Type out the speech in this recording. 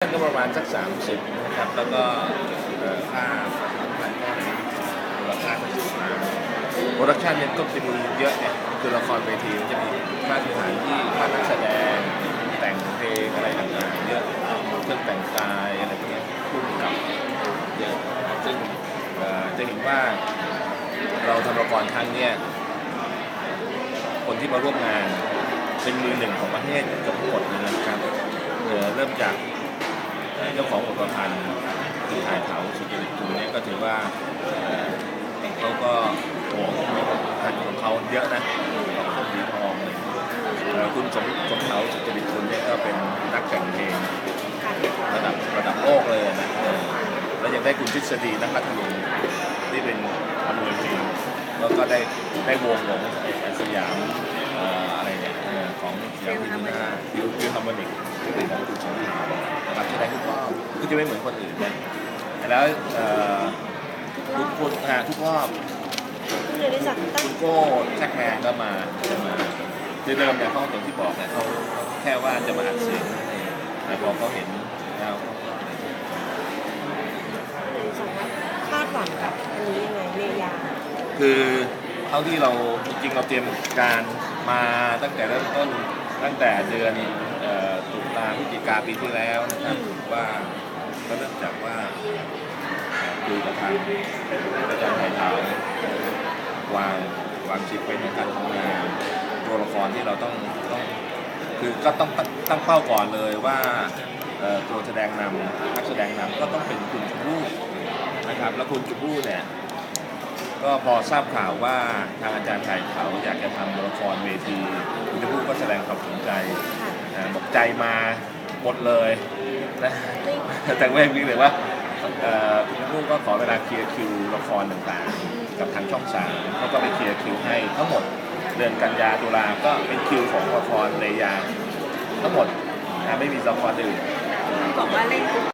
ก็ประมาณสัก 30 นะครับ แล้วก็ค่าสามพันก็มูลค่าโปรดักชันเนี่ยก็จะมีเยอะเนี่ยคือละครเวทีมันจะมีค่าสถานที่ค่านักแสดง แต่งเพลงอะไรต่างๆเยอะเครื่องแต่งกายอะไรพวกนี้ยพุ่กับเยอะซึ่งจะเห็นว่าเราทำละครครั้งเนี้ยคนที่มาร่วมงานเป็นมือหนึ่งของประเทศเกือบทั้งหมดเลยนะครับเริ่มจาก เจ้าของบทประพันธ์คือถ่ายเถาสุจริตคุณเนี่ยก็ถือว่าเขาก็โหบทประพันของเขาเยอะนะของคนดีทองเลยคุณสมสมเถาสุจริตคุณเนี่ยก็เป็นนักแต่งเพลงระดับระดับโลกเลยนะแล้วยังได้คุณทฤษฎีนักพัฒนุนที่เป็นอำนวยเพลงแล้วก็ได้ได้วงของสยามอะไรเนี่ยของสยามพินาฟิวฟิวฮาร์โมนิกที่เป็นของคุณ ก็จะไม่เหมือนคนอื่นแล้วทุกคนอ่าทุกรอบเพื่อได้จัดตั้งคุณโก้แจ็คแมนก็มาจะมาคือเดิมเนี่ยเขาอย่างที่บอกเนี่ยเขาแค่ว่าจะมาอัดเสียงแต่พอเขาเห็นแล้วคาดหวังกับอันนี้ยังไงเรยาคือเท่าที่เราจริงเราเตรียมการมาตั้งแต่เริ่มต้นตั้งแต่เดือนตุลาพฤศจิกาปีที่แล้วนะครับว่า ก็เริ่มจากว่าคุยกับทางอาจารย์ไทยเท้าวางวางชิปไว้ในการทำงานตัวละครที่เราต้องต้องคือก็ต้องตั้งตั้งเป้าก่อนเลยว่าเอ่อตัวแสดงนำนักแสดงนำก็ต้องเป็นคุณชมพู่นะครับ แล้วคุณชมพู่เนี่ยก็พอทราบข่าวว่าทางอาจารย์ไทยเขาอยากจะทำละครเวทีคุณชมพู่ก็แสดงความสนใจค่ะอ่าบอกใจมาหมดเลย นะแต่ไม่รู้เลยว่าเอ่อคุณชมพู่ก็ขอเวลาเคลียร์คิวละครต่างๆ กับทางช่องสามเขาก็ไปเคลียร์คิวให้ทั้งหมดเดือนกันยาตุลาก็เป็นคิวของละครเลยาทั้งหมดนะไม่มีละครอื่นบอกว่าเล่นทุก